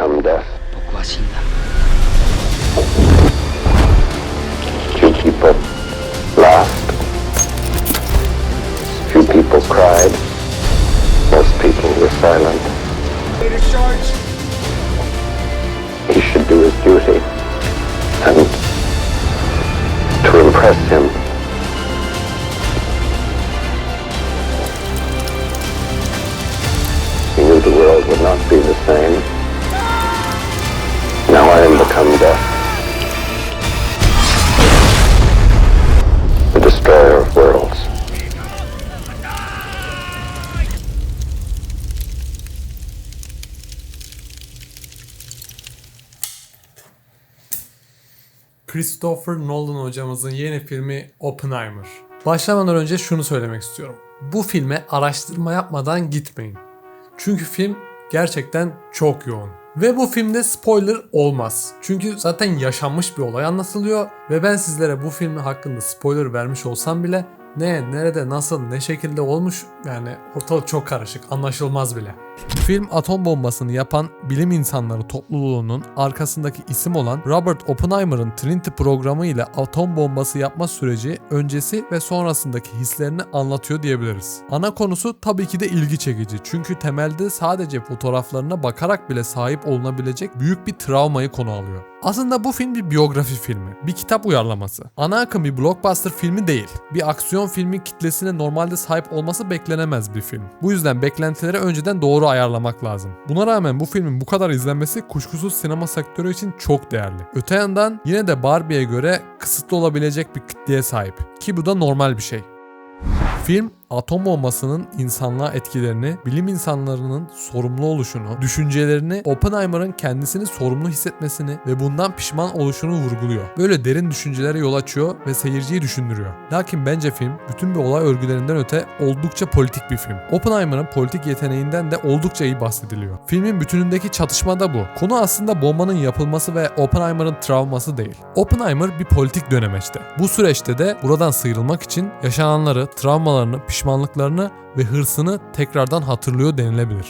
come death. Few people laughed. Few people cried. Most people were silent. He should do his duty. And to impress him, he knew the world would not be the same. Now I am become death. the destroyer of worlds. Christopher Nolan hocamızın yeni filmi Oppenheimer. Başlamadan önce şunu söylemek istiyorum. Bu filme araştırma yapmadan gitmeyin. Çünkü film gerçekten çok yoğun. Ve bu filmde spoiler olmaz. Çünkü zaten yaşanmış bir olay anlatılıyor ve ben sizlere bu filmi hakkında spoiler vermiş olsam bile ne, nerede, nasıl, ne şekilde olmuş yani ortalık çok karışık, anlaşılmaz bile. Film atom bombasını yapan bilim insanları topluluğunun arkasındaki isim olan Robert Oppenheimer'ın Trinity programı ile atom bombası yapma süreci öncesi ve sonrasındaki hislerini anlatıyor diyebiliriz. Ana konusu tabii ki de ilgi çekici çünkü temelde sadece fotoğraflarına bakarak bile sahip olunabilecek büyük bir travmayı konu alıyor. Aslında bu film bir biyografi filmi, bir kitap uyarlaması. Ana akım bir blockbuster filmi değil. Bir aksiyon filmi kitlesine normalde sahip olması beklenemez bir film. Bu yüzden beklentileri önceden doğru ayarlamak lazım. Buna rağmen bu filmin bu kadar izlenmesi kuşkusuz sinema sektörü için çok değerli. Öte yandan yine de Barbie'ye göre kısıtlı olabilecek bir kitleye sahip. Ki bu da normal bir şey. Film atom bombasının insanlığa etkilerini, bilim insanlarının sorumlu oluşunu, düşüncelerini, Oppenheimer'ın kendisini sorumlu hissetmesini ve bundan pişman oluşunu vurguluyor. Böyle derin düşüncelere yol açıyor ve seyirciyi düşündürüyor. Lakin bence film bütün bir olay örgülerinden öte oldukça politik bir film. Oppenheimer'ın politik yeteneğinden de oldukça iyi bahsediliyor. Filmin bütünündeki çatışma da bu. Konu aslında bombanın yapılması ve Oppenheimer'ın travması değil. Oppenheimer bir politik dönemeçte. Bu süreçte de buradan sıyrılmak için yaşananları, travmalarını, pişmanlıklarını ve hırsını tekrardan hatırlıyor denilebilir.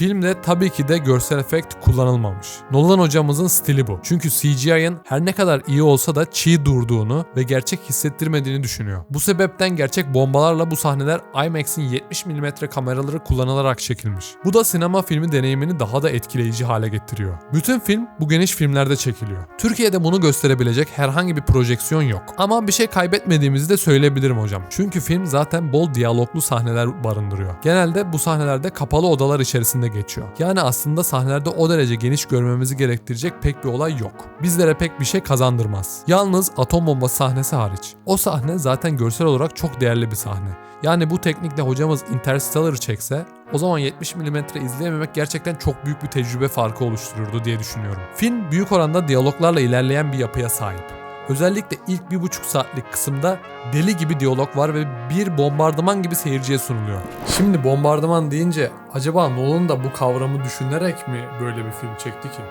Filmde tabii ki de görsel efekt kullanılmamış. Nolan hocamızın stili bu. Çünkü CGI'ın her ne kadar iyi olsa da çiğ durduğunu ve gerçek hissettirmediğini düşünüyor. Bu sebepten gerçek bombalarla bu sahneler IMAX'in 70 mm kameraları kullanılarak çekilmiş. Bu da sinema filmi deneyimini daha da etkileyici hale getiriyor. Bütün film bu geniş filmlerde çekiliyor. Türkiye'de bunu gösterebilecek herhangi bir projeksiyon yok. Ama bir şey kaybetmediğimizi de söyleyebilirim hocam. Çünkü film zaten bol diyaloglu sahneler barındırıyor. Genelde bu sahnelerde kapalı odalar içerisinde geçiyor. Yani aslında sahnelerde o derece geniş görmemizi gerektirecek pek bir olay yok. Bizlere pek bir şey kazandırmaz. Yalnız atom bombası sahnesi hariç. O sahne zaten görsel olarak çok değerli bir sahne. Yani bu teknikle hocamız Interstellar'ı çekse o zaman 70 mm izleyememek gerçekten çok büyük bir tecrübe farkı oluştururdu diye düşünüyorum. Film büyük oranda diyaloglarla ilerleyen bir yapıya sahip. Özellikle ilk bir buçuk saatlik kısımda deli gibi diyalog var ve bir bombardıman gibi seyirciye sunuluyor. Şimdi bombardıman deyince acaba Nolan da bu kavramı düşünerek mi böyle bir film çekti ki?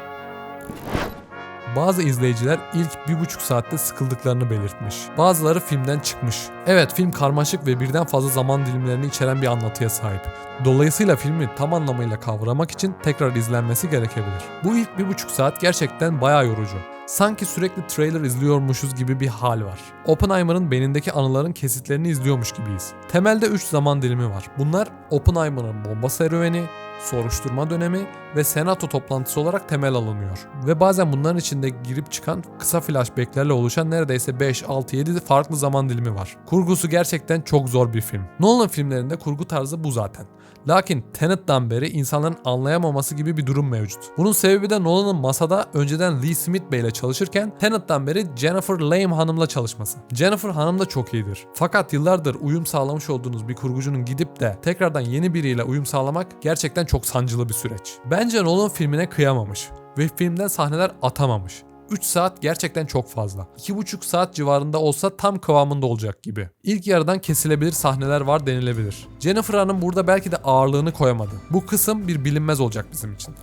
Bazı izleyiciler ilk bir buçuk saatte sıkıldıklarını belirtmiş. Bazıları filmden çıkmış. Evet film karmaşık ve birden fazla zaman dilimlerini içeren bir anlatıya sahip. Dolayısıyla filmi tam anlamıyla kavramak için tekrar izlenmesi gerekebilir. Bu ilk bir buçuk saat gerçekten bayağı yorucu. Sanki sürekli trailer izliyormuşuz gibi bir hal var. Oppenheimer'ın beynindeki anıların kesitlerini izliyormuş gibiyiz. Temelde 3 zaman dilimi var. Bunlar Oppenheimer'ın bomba serüveni, soruşturma dönemi ve senato toplantısı olarak temel alınıyor. Ve bazen bunların içinde girip çıkan kısa flashbacklerle oluşan neredeyse 5, 6, 7 farklı zaman dilimi var. Kurgusu gerçekten çok zor bir film. Nolan filmlerinde kurgu tarzı bu zaten. Lakin Tenet'tan beri insanların anlayamaması gibi bir durum mevcut. Bunun sebebi de Nolan'ın masada önceden Lee Smith Bey ile çalışırken Tenet'tan beri Jennifer Lame Hanım'la çalışması. Jennifer Hanım da çok iyidir. Fakat yıllardır uyum sağlamış olduğunuz bir kurgucunun gidip de tekrardan yeni biriyle uyum sağlamak gerçekten çok sancılı bir süreç. Bence Nolan filmine kıyamamış ve filmden sahneler atamamış. 3 saat gerçekten çok fazla. 2,5 saat civarında olsa tam kıvamında olacak gibi. İlk yarıdan kesilebilir sahneler var denilebilir. Jennifer Hanım burada belki de ağırlığını koyamadı. Bu kısım bir bilinmez olacak bizim için.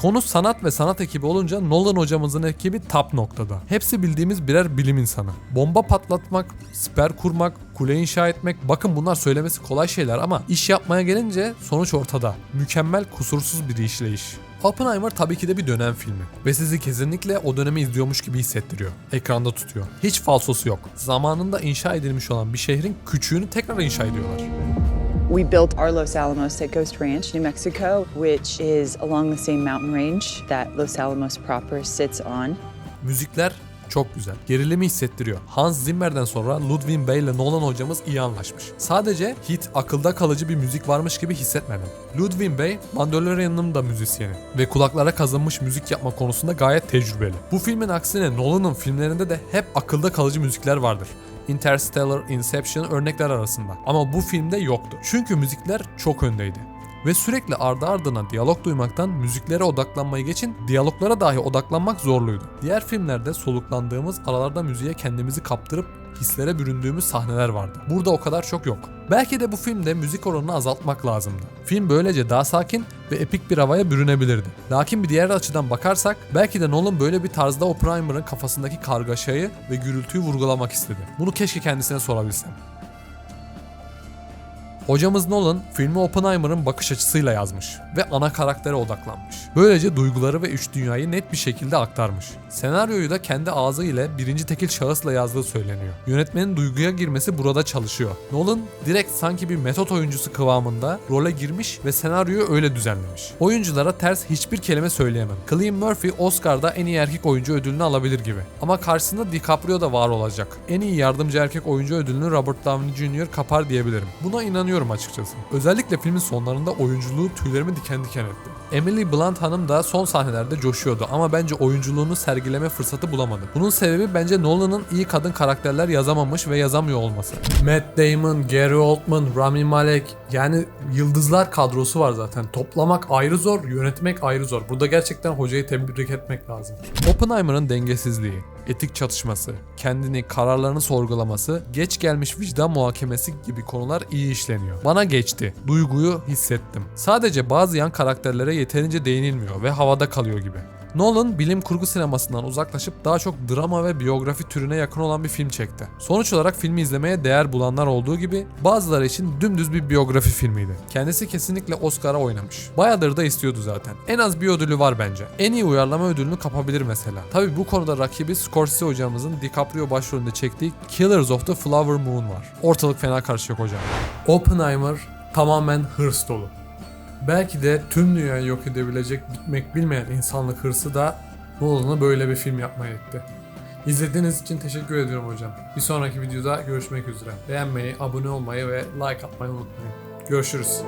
Konu sanat ve sanat ekibi olunca Nolan hocamızın ekibi top noktada. Hepsi bildiğimiz birer bilim insanı. Bomba patlatmak, siper kurmak, kule inşa etmek bakın bunlar söylemesi kolay şeyler ama iş yapmaya gelince sonuç ortada. Mükemmel kusursuz bir işleyiş. Oppenheimer tabii ki de bir dönem filmi ve sizi kesinlikle o dönemi izliyormuş gibi hissettiriyor. Ekranda tutuyor. Hiç falsosu yok. Zamanında inşa edilmiş olan bir şehrin küçüğünü tekrar inşa ediyorlar. We built our Los Alamos at Ghost Ranch, New Mexico, which is along the same mountain range that Los Alamos proper sits on. Müzikler çok güzel. Gerilimi hissettiriyor. Hans Zimmer'den sonra Ludwig Bey ile Nolan hocamız iyi anlaşmış. Sadece hit akılda kalıcı bir müzik varmış gibi hissetmedim. Ludwig Bey, Mandalorian'ın da müzisyeni ve kulaklara kazınmış müzik yapma konusunda gayet tecrübeli. Bu filmin aksine Nolan'ın filmlerinde de hep akılda kalıcı müzikler vardır. Interstellar, Inception örnekler arasında. Ama bu filmde yoktu. Çünkü müzikler çok öndeydi ve sürekli ardı ardına diyalog duymaktan müziklere odaklanmayı geçin diyaloglara dahi odaklanmak zorluydu. Diğer filmlerde soluklandığımız aralarda müziğe kendimizi kaptırıp hislere büründüğümüz sahneler vardı. Burada o kadar çok yok. Belki de bu filmde müzik oranını azaltmak lazımdı. Film böylece daha sakin ve epik bir havaya bürünebilirdi. Lakin bir diğer açıdan bakarsak belki de Nolan böyle bir tarzda Oppenheimer'ın kafasındaki kargaşayı ve gürültüyü vurgulamak istedi. Bunu keşke kendisine sorabilsem. Hocamız Nolan filmi Oppenheimer'ın bakış açısıyla yazmış ve ana karaktere odaklanmış. Böylece duyguları ve üç dünyayı net bir şekilde aktarmış. Senaryoyu da kendi ağzı ile birinci tekil şahısla yazdığı söyleniyor. Yönetmenin duyguya girmesi burada çalışıyor. Nolan direkt sanki bir metot oyuncusu kıvamında role girmiş ve senaryoyu öyle düzenlemiş. Oyunculara ters hiçbir kelime söyleyemem. Cillian Murphy Oscar'da en iyi erkek oyuncu ödülünü alabilir gibi. Ama karşısında DiCaprio da var olacak. En iyi yardımcı erkek oyuncu ödülünü Robert Downey Jr. kapar diyebilirim. Buna inanıyorum açıkçası. Özellikle filmin sonlarında oyunculuğu tüylerimi diken diken etti. Emily Blunt hanım da son sahnelerde coşuyordu ama bence oyunculuğunu sergileme fırsatı bulamadı. Bunun sebebi bence Nolan'ın iyi kadın karakterler yazamamış ve yazamıyor olması. Matt Damon, Gary Oldman, Rami Malek yani yıldızlar kadrosu var zaten. Toplamak ayrı zor, yönetmek ayrı zor. Burada gerçekten hocayı tebrik etmek lazım. Oppenheimer'ın dengesizliği, etik çatışması, kendini, kararlarını sorgulaması, geç gelmiş vicdan muhakemesi gibi konular iyi işleniyor. Bana geçti. Duyguyu hissettim. Sadece bazı yan karakterlere yeterince değinilmiyor ve havada kalıyor gibi. Nolan bilim kurgu sinemasından uzaklaşıp daha çok drama ve biyografi türüne yakın olan bir film çekti. Sonuç olarak filmi izlemeye değer bulanlar olduğu gibi bazıları için dümdüz bir biyografi filmiydi. Kendisi kesinlikle Oscar'a oynamış. Bayağıdır da istiyordu zaten. En az bir ödülü var bence. En iyi uyarlama ödülünü kapabilir mesela. Tabi bu konuda rakibi Scorsese hocamızın DiCaprio başrolünde çektiği Killers of the Flower Moon var. Ortalık fena karışıyor hocam. Oppenheimer tamamen hırs dolu. Belki de tüm dünyayı yok edebilecek bitmek bilmeyen insanlık hırsı da Nolan'ı böyle bir film yapmaya etti. İzlediğiniz için teşekkür ediyorum hocam. Bir sonraki videoda görüşmek üzere. Beğenmeyi, abone olmayı ve like atmayı unutmayın. Görüşürüz.